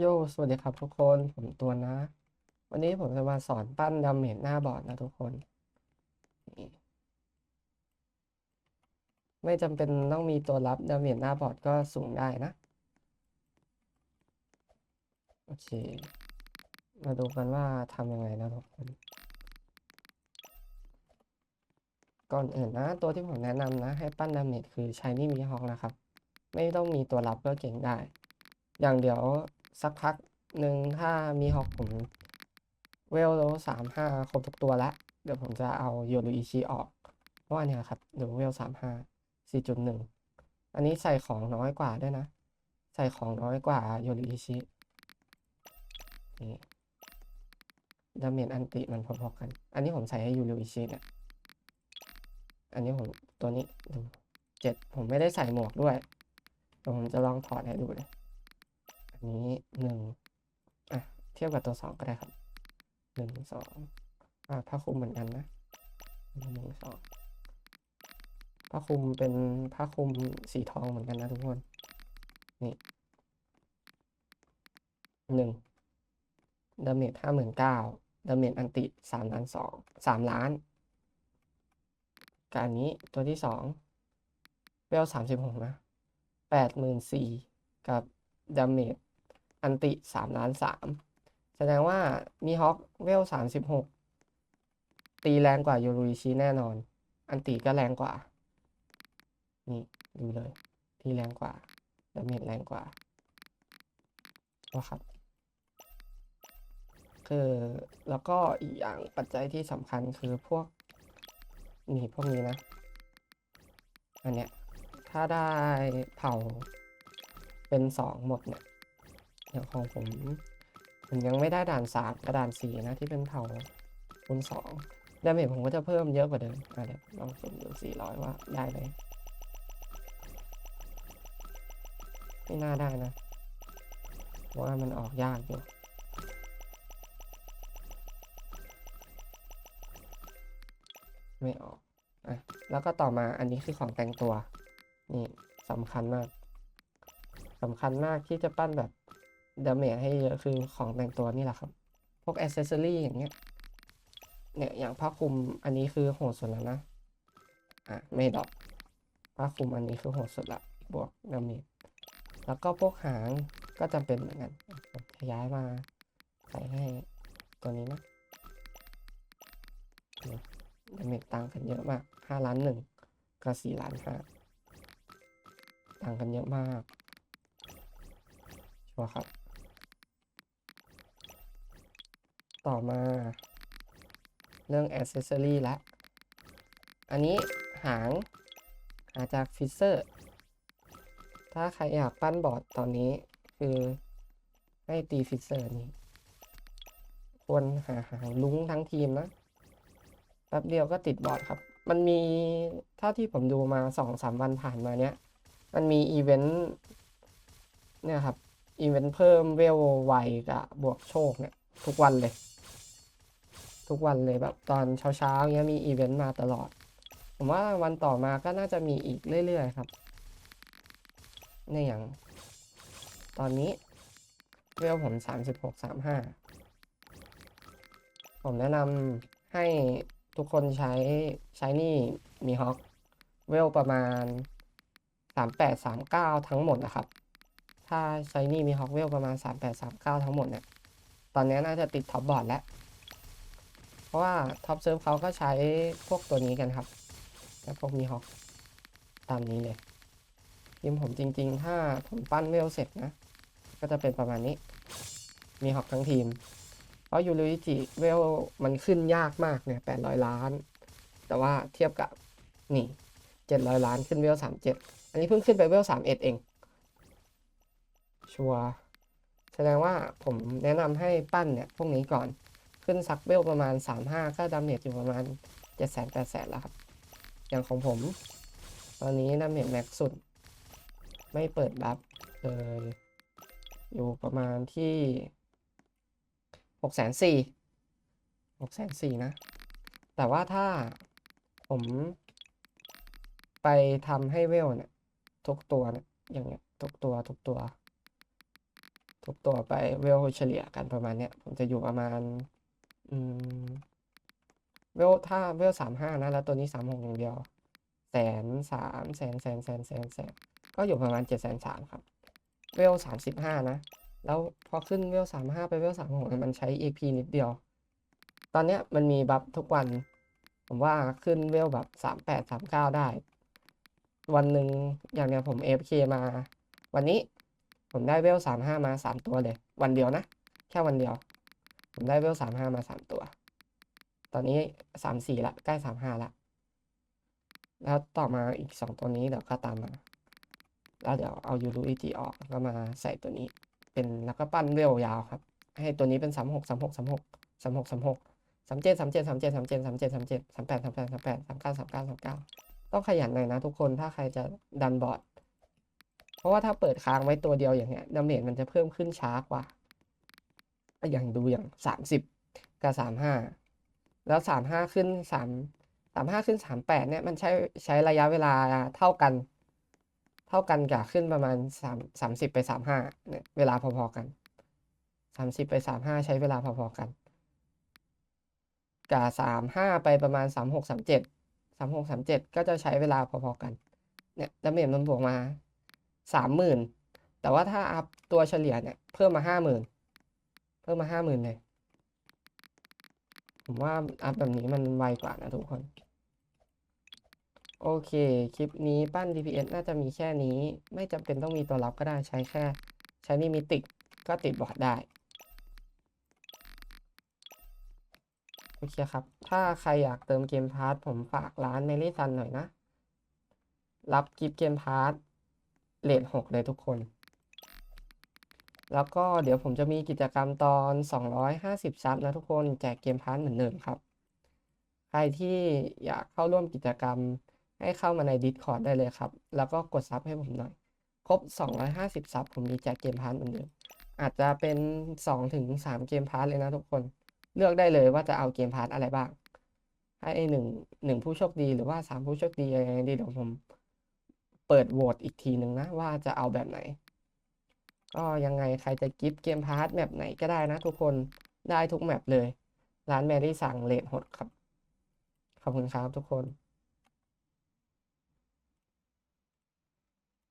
โย สวัสดีครับทุกคน ผมตัวนะ วันนี้ผมจะมาสอนปั้นดาเมจหน้าบอร์ดนะทุกคน ไม่จำเป็นต้องมีตัวรับดาเมจหน้าบอร์ดก็สูงได้นะ โอเค มาดูกันว่าทำยังไงนะทุกคน ก่อนอื่นนะ ตัวที่ผมแนะนำนะ ให้ปั้นดาเมจคือชายนี่มีฮอกนะครับ ไม่ต้องมีตัวรับก็เก่งได้อย่างเดี๋ยว สักพักหนึ่งถ้ามีฮอกผมเวลโลสามห้าครบทุกตัวแล้วเดี๋ยวผมจะเอาโยรุอิชิออก เพราะว่านี่ครับเดี๋ยวเวลสามห้าสี่จุดหนึ่งอันนี้ใส่ของน้อยกว่าด้วยนะ ใส่ของน้อยกว่าโยรุอิชินี่ดาเมจอันติมันพอๆกัน อันนี้ผมใส่ให้โยรุอิชิเนี่ย อันนี้ผมตัวนี้ดูเจ็ดผมไม่ได้ใส่หมวกด้วยเดี๋ยวผมจะลองถอดให้ดูเลย นี้หนึ่งอะ เทียบกับตัวสองก็ได้ครับหนึ่งสองอะผ้าคลุมเหมือนกันนะหนึ่งสองผ้าคลุมเป็นผ้าคลุมสีทองเหมือนกันนะทุกคน นี่หนึ่งดาเมจห้าหมื่นเก้าดาเมจอันติสามล้านสองสามล้านกับอันนี้ตัวที่สองเวลสามสิบหกนะแปดหมื่นสี่กับดาเมจ อันติสามล้านสามแสดงว่ามีฮอคเวลสามสิบหกตีแรงกว่ายูรุอิชิแน่นอน อันติก็แรงกว่า นี่ดูเลย ที่แรงกว่าดาเมจแรงกว่าว่าครับคือแล้วก็อีกอย่างปัจจัยที่สำคัญคือพวกนี่พวกนี้นะ อันเนี้ยถ้าได้เผาเป็นสองหมดเนี่ย อย่างของผมผมยังไม่ได้ด่านสามกับด่านสี่นะที่เป็นเผาคูณสองดาเมจผมก็จะเพิ่มเยอะกว่าเดิมอะเดี๋ยวลองสุ่มดูสี่ร้อยว่าได้ไหมไม่น่าได้นะเพราะว่ามันออกยากอยู่ไม่ออกอะแล้วก็ต่อมาอันนี้คือของแต่งตัว นี่สำคัญมากสำคัญมากที่จะปั้นแบบ ดาเมจให้เยอะคือของแต่งตัวนี่แหละครับ พวกอ c เซสซอรี่อย่างเงี้ย เนี่ยอย่างผ้าคลุมอันนี้คือโหดสุดแล้วนะ อะไม่ดอกผ้าคลุมอันนี้คือโหดสุดละบวกดาเมจแล้วก็พวกหางก็จำเป็นเหมือนกันย้ายมาใส่ให้ตัวนี้นะเนี่ยดาเมจต่างกันเยอะมากห้าล้านหนึ่งกับสี่ล้านห้าต่างกันเยอะมากชัวร์ครับ ต่อมา เรื่อง a อ c e s s o r y ละ อันนี้หาง หาจากฟิเซอร์ ถ้าใครอยากปั้นบอร์ดตอนนี้คือให้ตีฟิเซอร์นี้ ควรหาหางลุ้งทั้งทีมนะแป๊บเดียวก็ติดบอร์ดครับ มันมีเท่าที่ผมดูมาสองสามวันผ่านมาเนี้ย มันมีอีเวนต์เนี่ยครับ อีเวนต์เพิ่มเวลไวกับบวกโชคเนี่ย ทุกวันเลย ทุกวันเลยแบบตอนเช้าๆเงี้ยมีอีเวนต์มาตลอด ผมว่าวันต่อมาก็น่าจะมีอีกเรื่อยๆครับ ในอย่าง ตอนนี้เวลผมสามสิบหกสามห้าผมแนะนำให้ทุกคนใช้ใช้นี่มีฮอคเวลประมาณสามแปดสามเก้าทั้งหมดนะครับ ถ้าใช้นี่มีฮอกเวลประมาณ 3839 ทั้งหมดเนี่ย ตอนนี้น่าจะติดท็อปบอร์ดแล้ว ราะว่าท็อปเซิร์ฟเขาก็ใช้พวกตัวนี้กันครับ แล้วพวกมีฮอกตามนี้เลยทีมผมจริง ๆ ถ้าผมปั้นเวลเสร็จนะ ก็จะเป็นประมาณนี้ มีฮอกทั้งทีม เพราะยูริจิเวลมันขึ้นยากมากเนี่ย800ล้าน แต่ว่าเทียบกับนี่700ล้านขึ้นเวล37อันนี้เพิ่งขึ้นไปเวล31เอง ชัวร์แสดงว่าผมแนะนำให้ปั้นเนี่ยพวกนี้ก่อน ขึ้นซักเบลประมาณ 3-5 ก็ดาเมจอยู่ประมาณ7 0 0 0 8 0 0 0แล้วครับ อย่างของผม ตอนนี้ดาเมจแม็กสุด ไม่เปิดบัฟเลยอยู่ประมาณที่ 64,000 6 4 0 0 0นะ แต่ว่าถ้าผมไปทำให้เวลเนี่ยทุกตัวเนี่ยอย่างเงี้ยทุกตัวทุกตัวทุกตัวไปเวลเฉลี่ยกันประมาณเนี้ยผมจะอยู่ประมาณ อืมเวลถ้าเวลสามห้านะ แล้วตัวนี้สามหกอย่างเดียว แสนสามแสนแสนแสนแสนแสนก็อยู่ประมาณเจ็ดแสนสามครับ เวลสามสิบห้านะ แล้วพอขึ้นเวลสามห้าไปเวลสามหกมันใช้ EP นิดเดียว ตอนเนี้ยมันมีบัฟทุกวัน ผมว่าขึ้นเวลแบบสามแปดสามเก้าได้ วันหนึ่งอย่างเนี้ยผม AFK มา วันนี้ผมได้เวลสามห้ามาสามตัวเลย วันเดียวนะ แค่วันเดียว ผมได้เวลสามห้ามาสามตัว ตอนนี้สามสี่ละใกล้สามห้าละ แล้วต่อมาอีกสองตัวนี้เดี๋ยวก็ตามมา แล้วเดี๋ยวเอายูรูอิจิออกแล้วก็มาใส่ตัวนี้ เป็นแล้วก็ปั้นเวลยาวครับ ให้ตัวนี้เป็นสามหกสามหกสามหกสามหกสามหกสามเจ็ดสามเจ็ดสามเจ็ดสามเจ็ดสามเจ็ดสามเจ็ดสามแปดสามแปดสามแปดสามเก้าสามเก้าสามเก้าต้องขยันหน่อยนะทุกคนถ้าใครจะดันบอร์ดเพราะว่าถ้าเปิดค้างไว้ตัวเดียวอย่างเงี้ยดาเมจมันจะเพิ่มขึ้นช้ากว่า อย่างดูอย่างสามสิบกับสามห้าแล้วสามห้าขึ้นสามสามห้าขึ้นสามแปดเนี่ย มันใช้ใช้ระยะเวลาเท่ากัน เท่ากันกับขึ้นประมาณสามสามสิบไปสามห้าเนี่ยเวลาพอๆกันสามสิบไปสามห้าใช้เวลาพอๆกันกับสามห้าไปประมาณสามหกสามเจ็ดสามหกสามเจ็ดก็จะใช้เวลาพอๆกัน เนี่ยดาเมจมันบวกมาสามหมื่นแต่ว่าถ้าอัพตัวเฉลี่ยเนี่ย เพิ่มมาห้าหมื่น เพิ่มมาห้าหมื่นเลย ผมว่าอัพแบบนี้มันไวกว่านะทุกคน โอเค คลิปนี้ปั้น DPS น่าจะมีแค่นี้ ไม่จำเป็นต้องมีตัวรับก็ได้ใช้แค่ ใช้นี่มิติกก็ติดบอร์ดได้โอเคครับ ถ้าใครอยากเติมเกมพาร์ทผมฝากร้านเมลี่ซันหน่อยนะ รับกิฟต์เกมพาร์ทเลทหกเลยทุกคน แล้วก็เดี๋ยวผมจะมีกิจกรรมตอน 250 ซับนะทุกคนแจกเกมพาร์ทเหมือนเดิมครับ ใครที่อยากเข้าร่วมกิจกรรมให้เข้ามาใน Discord ได้เลยครับ แล้วก็กดซับให้ผมหน่อย ครบ 250 ซับผมมีแจกเกมพาร์ทเหมือนเดิม อาจจะเป็น2ถึง3เกมพาร์ทเลยนะทุกคน เลือกได้เลยว่าจะเอาเกมพาร์ทอะไรบ้าง ให้หนึ่งหนึ่งผู้โชคดีหรือว่าสามผู้โชคดียังไงดีเดี๋ยวผม เปิดโหวตอีกทีหนึ่งนะว่าจะเอาแบบไหน ก็ยังไงใครจะกิฟต์เกมพาร์ทแมปไหนก็ได้นะทุกคนได้ทุกแมปเลย ร้านแมรี่สั่งเลทหดครับ ขอบคุณครับทุกคน